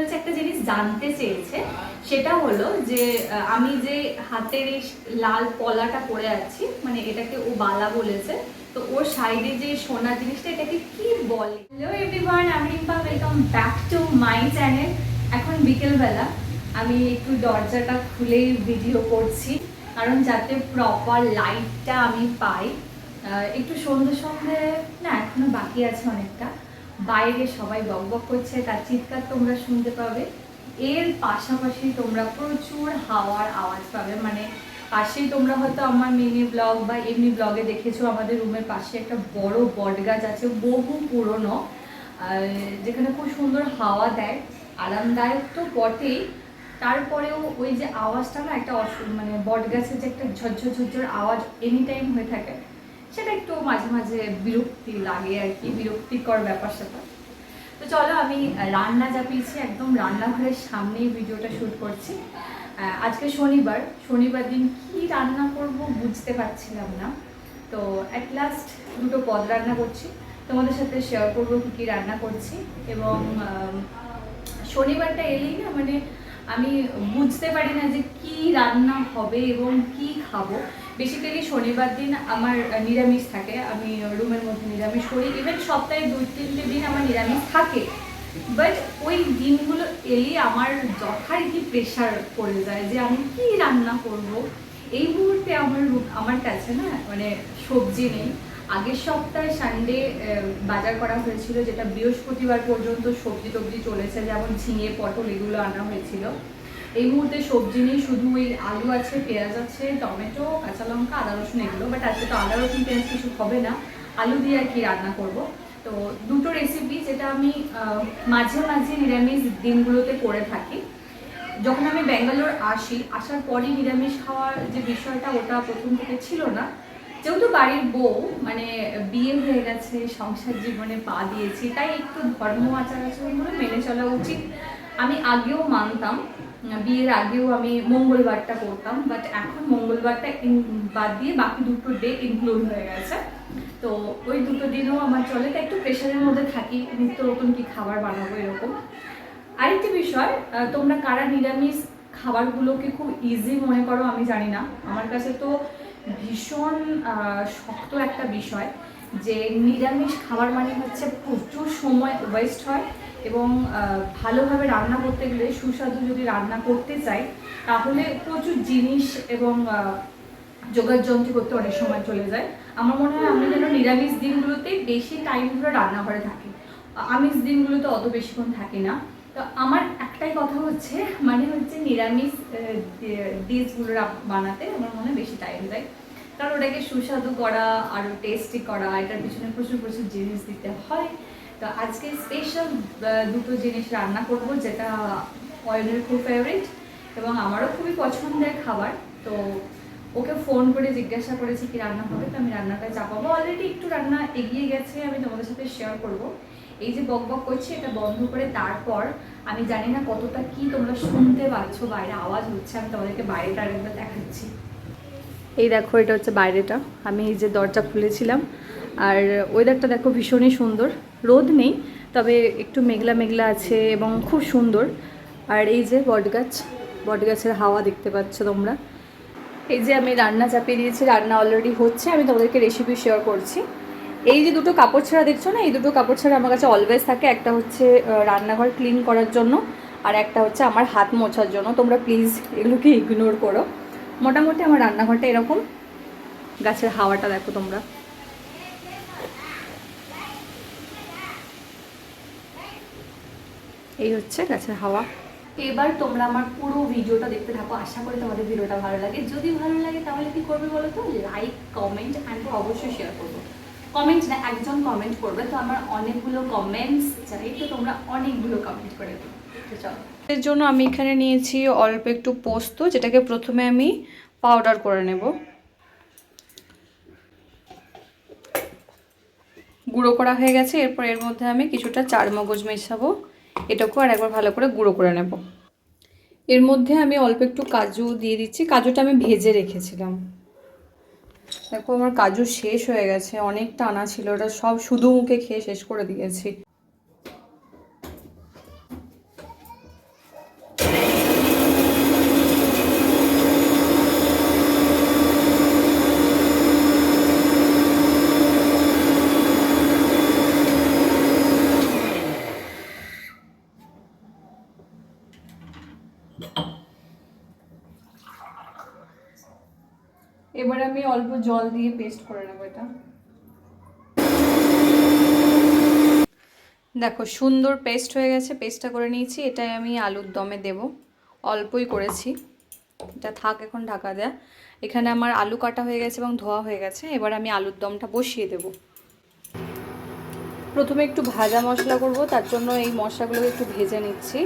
হচ্ছে একটা জিনিস জানতে চেয়েছে, সেটা হলো যে আমি যে হাতের এই লাল পলাটা পরে আছি মানে এটাকে ও বালা বলেছে, তো ওর সাইডে যে সোনা জিনিসটা, এটাকে কি বলে? হ্যালো এভরিওয়ান আমি Rimpa welcome back to my channel এখন বিকেলবেলা, আমি একটু দরজাটা খুলে ভিডিও করছি, কারণ যাতে প্রপার লাইটটা আমি পাই। একটু সন্ধে সন্ধে না, এখনও বাকি আছে অনেকটা। বাইরে সবাই বকবক করছে, তার চিৎকার তোমরা শুনতে পাবে। এর পাশাপাশি তোমরা প্রচুর হাওয়ার আওয়াজ পাবে। মানে পাশেই তোমরা হয়তো আমার মিনি ব্লগ বা এমনি ব্লগে দেখেছ, আমাদের রুমের পাশে একটা বড় বট গাছ আছে, বহু পুরনো যেখানে খুব সুন্দর হাওয়া দেয়। আরামদায়ক তো বটেই। তারপরেও ওই যে আওয়াজটা না, একটা মানে বট গাছের যে একটা ঝরঝর ঝরঝর আওয়াজ এনি টাইম হয়ে থাকে। সেটা একটু মাঝে মাঝে বিরক্তি লাগে আর কি বিরক্তিকর ব্যাপার সেটা তো চলো আমি রান্না চাপিয়েছি একদম রান্নাঘরের সামনেই ভিডিওটা শ্যুট করছি। আজকে শনিবার শনিবার দিন কি রান্না করব বুঝতে পারছিলাম না। তো অ্যাট লাস্ট দুটো পদ রান্না করছি। তোমাদের সাথে শেয়ার করব কী কী রান্না করছি এবং শনিবারটা এলেই না মানে আমি বুঝতে পারি না যে কি রান্না হবে এবং কি খাব। বেসিক্যালি শনিবার দিন আমার নিরামিষ থাকে। আমি রুমের মধ্যে নিরামিষ করি। ইভেন সপ্তাহে দুই, তিনটে দিন আমার নিরামিষ থাকে। বাট ওই দিনগুলো এলেই আমার যথারীতি প্রেশার পড়ে যায় যে আমি কি রান্না করব। এই মুহূর্তে আমার আমার কাছে না মানে সবজি নেই। আগের সপ্তাহে সানডে বাজার করা হয়েছিল, যেটা বৃহস্পতিবার পর্যন্ত সবজি টবজি চলেছে, যেমন ঝিঙে, পটল, এগুলো আনা হয়েছিল। এই মুহূর্তে সবজি নেই, শুধু ওই আলু আছে, পেঁয়াজ আছে, টমেটো, কাঁচা লঙ্কা, আদা রসুন এগুলো। বাট আজকে তো আদা, রসুন, পেঁয়াজ কিছু হবে না। আলু দিয়ে আর কি রান্না করব। তো দুটো রেসিপি যেটা আমি মাঝে মাঝে নিরামিষ দিনগুলোতে করে থাকি। যখন আমি ব্যাঙ্গালোর আসি, আসার পরই নিরামিষ খাওয়ার যে বিষয়টা, ওটা প্রথম থেকে ছিল না। যেহেতু বাড়ির বউ মানে বিয়ে হয়ে গেছে, সংসার জীবনে পা দিয়েছি, তাই একটু ধর্ম আচার আচরণগুলো মেনে চলা উচিত। আমি আগেও মানতাম বিয়ের আগেও আমি মঙ্গলবারটা করতাম বাট এখন মঙ্গলবারটা বাদ দিয়ে বাকি দুটো ডে ইনক্লুড হয়ে গেছে। তো ওই দুটো দিনও আমার চলে একটু প্রেশারের মধ্যে থাকি, নিত্য নতুন কি খাবার বানাবো এরকম। আরেকটি বিষয় তোমরা কারা নিরামিষ খাবারগুলোকে খুব ইজি মনে করো আমি জানি না। আমার কাছে তো ভীষণ শক্ত একটা বিষয় যে নিরামিষ খাবার মানে হচ্ছে প্রচুর সময় ওয়েস্ট হয়। এবং ভালোভাবে রান্না করতে গেলে সুস্বাদু যদি রান্না করতে চাই তাহলে প্রচুর জিনিস এবং আহ, যোগার যন্ত্র করতে অনেক সময় চলে যায়। আমার মনে হয় আমি যেন নিরামিষ দিনগুলোতে বেশি টাইম ধরে রান্নাঘরে থাকি। আমিষ দিনগুলোতে অত বেশিক্ষণ থাকি না। তো আমার একটাই কথা হচ্ছে মানে হচ্ছে নিরামিষ ডিশগুলো বানাতে আমার মনে হয় বেশি টাইম দেয়। কারণ ওটাকে সুস্বাদু করা আরও টেস্টি করা এটার পিছনে প্রচুর প্রচুর জিনিস দিতে হয়। তো আজকে স্পেশাল দুটো জিনিস রান্না করব, যেটা অয়েলের খুব ফেভারিট এবং আমারও খুবই পছন্দের খাবার। তো ওকে ফোন করে জিজ্ঞাসা করেছি কি রান্না হবে, তো আমি রান্নাটা চাপাবো। অলরেডি একটু রান্না এগিয়ে গেছে, আমি তোমাদের সাথে শেয়ার করব। এই যে বক বক করছি, এটা বন্ধ করে তারপর আমি জানি না কতটা কি তোমরা শুনতে পাচ্ছ, বাইরে আওয়াজ হচ্ছে, আমি তোমাদেরকে বাইরেটা আরেকবার দেখাচ্ছি। এই দেখো, এটা হচ্ছে বাইরেটা। আমি এই যে দরজা খুলেছিলাম আর ওয়েদারটা দেখো ভীষণই সুন্দর। রোদ নেই, তবে একটু মেঘলা মেঘলা আছে এবং খুব সুন্দর। আর এই যে বটগাছ, বটগাছের হাওয়া দেখতে পাচ্ছ তোমরা। এই যে আমি রান্না চাপিয়ে দিয়েছি, রান্না অলরেডি হচ্ছে, আমি তোমাদেরকে রেসিপি শেয়ার করছি। এই যে দুটো কাপড় ছাড়া দেখছ না, এই দুটো কাপড় ছাড়া আমার কাছে অলওয়েজ থাকে, একটা হচ্ছে রান্নাঘর ক্লিন করার জন্য, আর একটা হচ্ছে আমার হাত মোছার জন্য। তোমরা প্লিজ এগুলোকে ইগনোর করো। মোটামুটি আমার রান্নাঘরটা এরকম। গাছের হাওয়াটা দেখো তোমরা। এই হচ্ছে গাছের হাওয়া। এবার তোমরা আমার পুরো ভিডিওটা দেখতে থাকো। আশা করি তোমাদের ভিডিওটা ভালো লাগে। যদি ভালো লাগে তাহলে কি করবে বলো তো? লাইক কমেন্ট অ্যান্ড অবশ্যই শেয়ার করব। কমেন্ট না একজন কমেন্ট করবে। তো আমার অনেকগুলো কমেন্টস চাই। তো তোমরা অনেকগুলো কমেন্ট করে দেবো চলো। এর জন্য আমি এখানে নিয়েছি অল্প একটু পোস্ত যেটাকে প্রথমে আমি পাউডার করে নেব। গুঁড়ো করা হয়ে গেছে। এরপর এর মধ্যে আমি কিছুটা চার মগজ মেশাবো। এটাকেও আর একবার ভালো করে গুঁড়ো করে নেব। এর মধ্যে আমি অল্প একটু কাজু দিয়ে দিচ্ছি। কাজুটা আমি ভেজে রেখেছিলাম। দেখো, আমার কাজু শেষ হয়ে গেছে। অনেক টানা ছিল। ওটা সব শুধু মুখে খেয়ে শেষ করে দিয়েছি। এবার আমি অল্প জল দিয়ে পেস্ট করে নেব এটা। দেখো, সুন্দর পেস্ট হয়ে গেছে পেস্টটা করে নিয়েছি, এটাই আমি আলুর দমে দেব। অল্পই করেছি, এটা থাক এখন ঢাকা দেয়া। এখানে আমার আলু কাটা হয়ে গেছে এবং ধোয়া হয়ে গেছে, এবার আমি আলুর দমটা বসিয়ে দেব। প্রথমে একটু ভাজা মশলা করব, তার জন্য এই মশলাগুলোকে একটু ভেজে নিচ্ছি।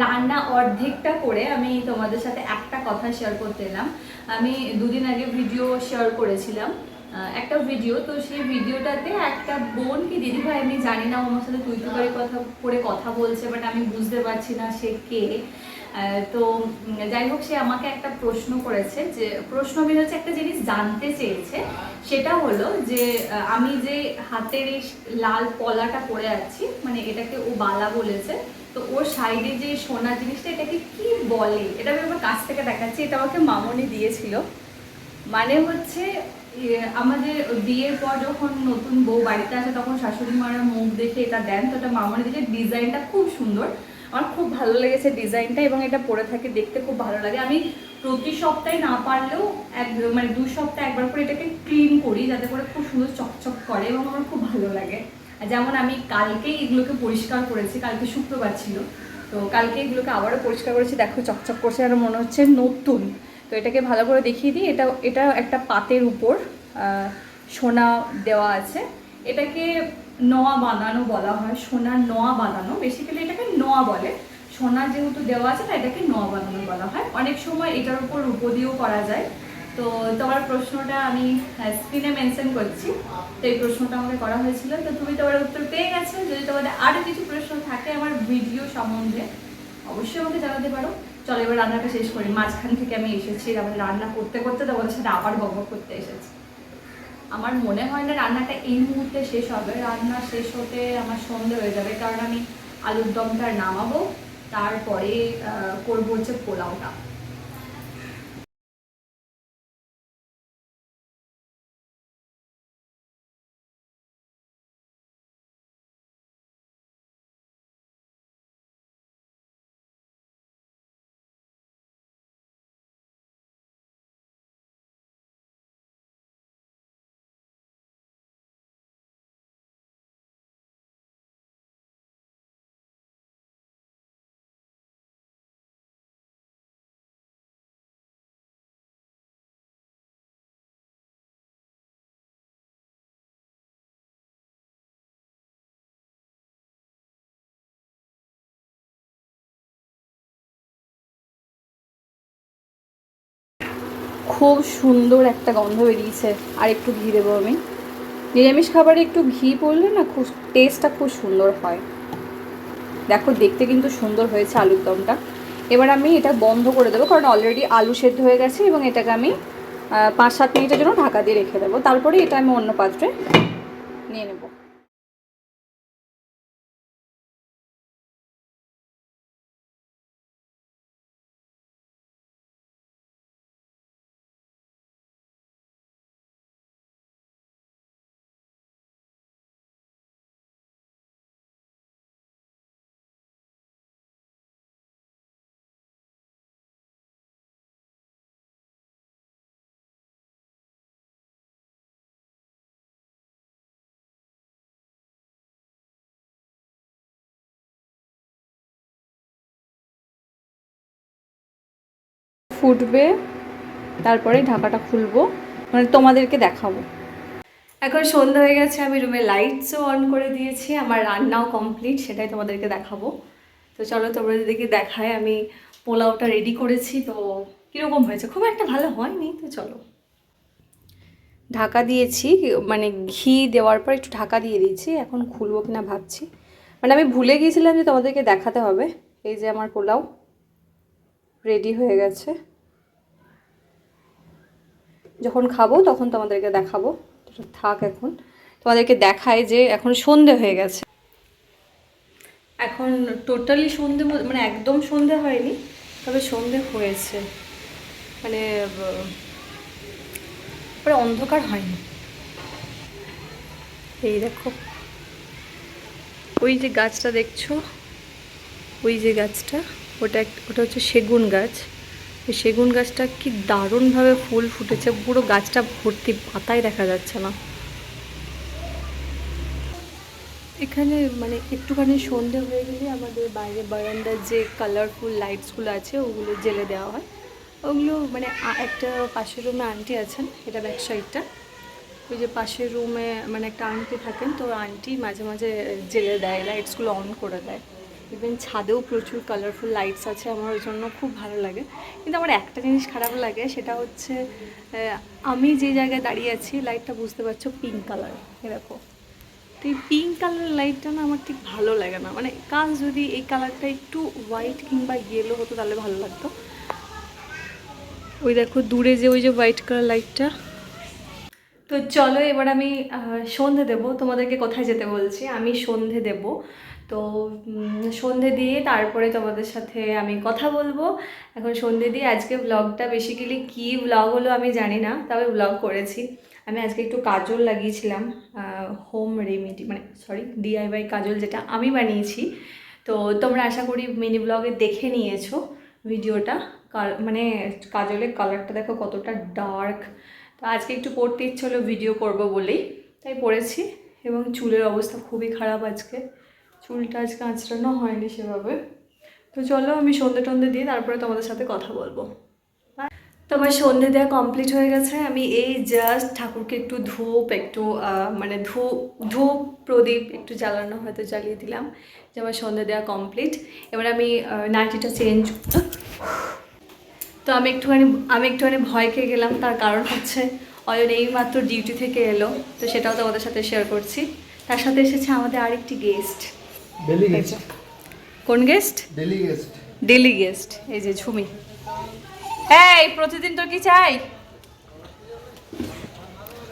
রান্না অর্ধেকটা করে আমি তোমাদের সাথে একটা কথা শেয়ার করতে এলাম। আমি দুদিন আগে ভিডিও শেয়ার করেছিলাম একটা ভিডিও তো সেই ভিডিওটাতে একটা বোন, কি দিদিভাই, আমি জানি না আমার সাথে তুই তুকারি কথা, করে কথা বলছে বাট আমি বুঝতে পারছি না সে কে। তো যাই হোক, সে আমাকে একটা প্রশ্ন করেছে যে, প্রশ্ন হচ্ছে একটা জিনিস জানতে চেয়েছে, সেটা হলো যে আমি যে হাতের এই লাল পলাটা পরে আছি মানে এটাকে ও বালা বলেছে তো ওর সাইডে যে সোনা জিনিসটা, এটাকে কি বলে? এটা আমি আমার কাছ থেকে দেখাচ্ছি, এটা আমাকে মামনি দিয়েছিল। মানে হচ্ছে আমাদের বিয়ের পর যখন নতুন বউ বাড়িতে আসে, তখন শাশুড়ি মারা মুখ দেখে এটা দেন, তো এটা মামনি দিকে ডিজাইনটা খুব সুন্দর। আমার খুব ভালো লেগেছে ডিজাইনটা এবং এটা পরে থাকে, দেখতে খুব ভালো লাগে। আমি প্রতি সপ্তাহে না পারলেও এক মানে দু সপ্তাহে একবার করে এটাকে ক্লিন করি, যাতে করে খুব সুন্দর চকচক করে এবং আমার খুব ভালো লাগে। যেমন আমি কালকেই এগুলোকে পরিষ্কার করেছি, কালকে শুক্রবার ছিল। তো কালকে এগুলোকে আবারও পরিষ্কার করেছি, দেখো চকচক করছে, আর মনে হচ্ছে নতুন। তো এটাকে ভালো করে দেখিয়ে দিই, এটা এটা একটা পাতের উপর সোনা দেওয়া আছে। এটাকে নোয়া বাঁধানো বলা হয় সোনার নোয়া বাঁধানো। বেসিক্যালি এটাকে নোয়া বলে। সোনা যেহেতু দেওয়া আছে না এটাকে নোয়া বাঁধানো বলা হয়। অনেক সময় এটার উপর রূপো দিয়েও করা যায়। তো তোমার প্রশ্নটা আমি স্ক্রিনে মেনশন করছি। তো এই প্রশ্নটা আমাকে করা হয়েছিল। তো তুমি তোমার উত্তর পেয়ে গেছো। যদি তোমাদের আরও কিছু প্রশ্ন থাকে আমার ভিডিও সম্বন্ধে, অবশ্যই আমাকে জানাতে পারো। চলো, এবার রান্নাটা শেষ করি। মাঝখান থেকে আমি এসেছি। তারপরে রান্না করতে করতে তোমাদের সাথে আবার বকবক করতে এসেছি। আমার মনে হয় না রান্নাটা এই মুহূর্তে শেষ হবে। রান্না শেষ হতে আমার সন্ধে হয়ে যাবে। কারণ আমি আলুর দমটা নামাবো, তারপরে করব হচ্ছে পোলাওটা। খুব সুন্দর একটা গন্ধ বেরিয়েছে। আর একটু ঘি দেবো আমি। নিরামিষ খাবারে একটু ঘি পড়লে না খুব টেস্টটা খুব সুন্দর হয়। দেখো, দেখতে কিন্তু সুন্দর হয়েছে আলুর দমটা। এবার আমি এটা বন্ধ করে দেবো, কারণ অলরেডি আলু সেদ্ধ হয়ে গেছে এবং এটাকে আমি পাঁচ সাত মিনিটের জন্য ঢাকা দিয়ে রেখে দেবো। তারপরে এটা আমি অন্য পাত্রে নিয়ে নেব। ফুটবে, তারপরে ঢাকাটা খুলবো মানে তোমাদেরকে দেখাবো। এখন সন্ধ্যা হয়ে গেছে, আমি রুমে লাইটসও অন করে দিয়েছি, আমার রান্নাও কমপ্লিট সেটাই তোমাদেরকে দেখাবো। তো চলো, তোমরা দিকে দেখায়, আমি পোলাওটা রেডি করেছি, তো কীরকম হয়েছে? খুব একটা ভালো হয়নি, তো চলো। ঢাকা দিয়েছি মানে ঘি দেওয়ার পর একটু ঢাকা দিয়ে দিয়েছি, এখন খুলবো কিনা ভাবছি। মানে আমি ভুলে গিয়েছিলাম যে তোমাদেরকে দেখাতে হবে, এই যে আমার পোলাও রেডি হয়ে গেছে। যখন খাব, তখন তোমাদেরকে দেখাবো। থাক এখন। তোমাদেরকে দেখায় যে এখন সন্ধে হয়ে গেছে। এখন টোটালি সন্ধে মানে একদম সন্ধে হয়নি, তবে সন্ধে হয়েছে। মানে পুরো অন্ধকার হয়নি। এই দেখো। ওই যে গাছটা দেখছ? ওই যে গাছটা, ওটা ওটা হচ্ছে সেগুন গাছ। সেগুন গাছটা কি দারুণভাবে ফুল ফুটেছে, পুরো গাছটা ভর্তি পাতায় দেখা যাচ্ছে না। এখানে মানে একটুখানি সন্ধে হয়ে গেলে আমাদের বাইরে বারান্দার যে কালারফুল লাইটসগুলো আছে, ওগুলো জেলে দেওয়া হয়। ওগুলো মানে একটা পাশের রুমে আন্টি আছেন, এটা ব্যাক ওই যে পাশের রুমে মানে একটা আন্টি থাকেন, তো আন্টি মাঝে মাঝে জেলে দেয় লাইটসগুলো অন করে দেয়। ইভেন ছাদেও প্রচুর কালারফুল লাইটস আছে, আমার ওই জন্য খুব ভালো লাগে। কিন্তু আমার একটা জিনিস খারাপ লাগে, সেটা হচ্ছে আমি যে জায়গায় দাঁড়িয়ে আছি লাইটটা বুঝতে পারছ পিঙ্ক কালার এরকম তো এই পিঙ্ক কালার লাইটটা না আমার ঠিক ভালো লাগে না। মানে কাজ যদি এই কালারটা একটু হোয়াইট কিংবা ইয়েলো হতো, তাহলে ভালো লাগতো। ওই দেখো, দূরে যে ওই যে হোয়াইট কালার লাইটটা তো চলো এবার আমি সন্ধে দেব, তোমাদেরকে কোথায় যেতে বলছি? আমি সন্ধে দেব। তো সন্ধে দিয়ে তারপরে তোমাদের সাথে আমি কথা বলব। এখন সন্ধে দিয়ে আজকে ব্লগটা বেসিক্যালি কী ব্লগ হলো আমি জানি না, তবে ব্লগ করেছি। আমি আজকে একটু কাজল লাগিয়েছিলাম হোম রেমিডি মানে সরি ডিআইওয়াই কাজল যেটা আমি বানিয়েছি। তো তোমরা আশা করি মিনি ব্লগে দেখে নিয়েছো ভিডিওটা। মানে কাজলের কালারটা দেখো কতটা ডার্ক তো আজকে একটু পড়তে ইচ্ছে হলো ভিডিও করব বলেই, তাই পড়েছি এবং চুলের অবস্থা খুবই খারাপ আজকে। চুলটা আজকে আঁচড়ানো হয়নি সেভাবে। তো চলো আমি সন্ধে টন্ধে দিয়ে তারপরে তোমাদের সাথে কথা বলব। তো আমার সন্ধে দেওয়া কমপ্লিট হয়ে গেছে। আমি এই জাস্ট ঠাকুরকে একটু ধূপ, একটু মানে ধূপ ধূপ প্রদীপ একটু জ্বালানো হয়তো জ্বালিয়ে দিলাম যে আমার সন্ধে দেওয়া কমপ্লিট এবার আমি নাইটিটা চেঞ্জ তো আমি একটুখানি আমি একটুখানি ভয় খেয়ে গেলাম। তার কারণ হচ্ছে অয়ন এই মাত্র ডিউটি থেকে এলো। তো সেটাও তোমাদের সাথে শেয়ার করছি। তার সাথে এসেছে আমাদের আরেকটি গেস্ট ডেলি গেস্ট কোন guest daily guest daily guest এই যে ঝুমি এই প্রতিদিন তোর কি চাই?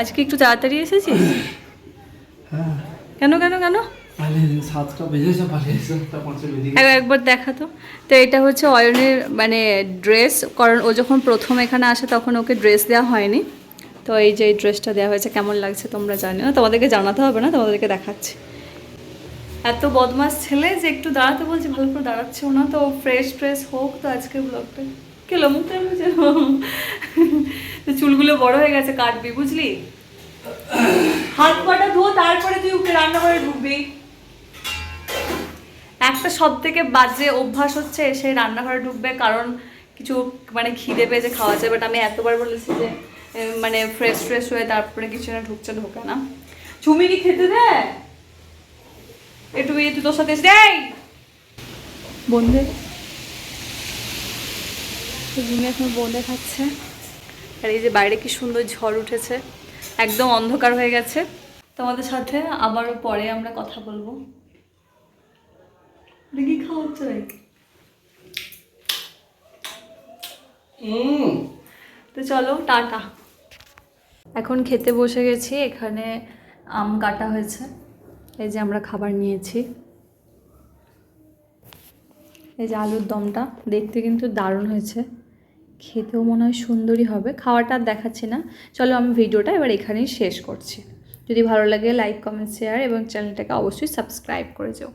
আজকে একটু তাড়াতাড়ি এসেছিস? হ্যাঁ। কেন কেন কেন? একবার দেখাতো তো। এটা হচ্ছে অয়নের মানে ড্রেস কারণ ও যখন প্রথম এখানে আসে তখন ওকে ড্রেস দেওয়া হয়নি। তো এই যে এই ড্রেসটা দেওয়া হয়েছে কেমন লাগছে তোমরা জানি না। তোমাদেরকে জানাতে হবে না তোমাদেরকে দেখাচ্ছি। এত বদমাস ছেলে যে একটু দাঁড়াতে বলছি, ভালো করে দাঁড়াচ্ছেও না। তো ফ্রেশ ফ্রেশ হোক তো আজকে ব্লগটা কেলো মুখটা বুঝে তো চুলগুলো বড় হয়ে গেছে, কাটবি, বুঝলি? হাত পাটা ধো তারপরে তুই ওকে রান্না করে ঢুকবি। একটা সব থেকে বাজে অভ্যাস হচ্ছে সে রান্নাঘরে ঢুকবে, কারণ কিছু মানে খিদে পেয়েছে, খাওয়া যায় বাট আমি এতবার বলেছি যে মানে ফ্রেশ ফ্রেশ হয়ে তারপরে কিছু না ঢুকছে, ঢোকে না। চুমিনি খেতে দে। একটু এই তুই তোর সাথে এসে দেয়। বন্ধে ঝুমি এখন বন্ধে খাচ্ছে। আর এই যে বাইরে কি সুন্দর ঝড় উঠেছে একদম অন্ধকার হয়ে গেছে। তোমাদের সাথে আবারও পরে আমরা কথা বলব। দেখি নাকি? হুম তো চলো টাটা। এখন খেতে বসে গেছি এখানে আম কাটা হয়েছে। এই যে আমরা খাবার নিয়েছি। এই যে আলুর দমটা দেখতে কিন্তু দারুণ হয়েছে। খেতেও মনে হয় সুন্দরই হবে, খাওয়াটা আর দেখাচ্ছি না। চলো আমি ভিডিওটা এবার এখানেই শেষ করছি। যদি ভালো লাগে লাইক কমেন্ট শেয়ার এবং চ্যানেলটাকে অবশ্যই সাবস্ক্রাইব করে যাও।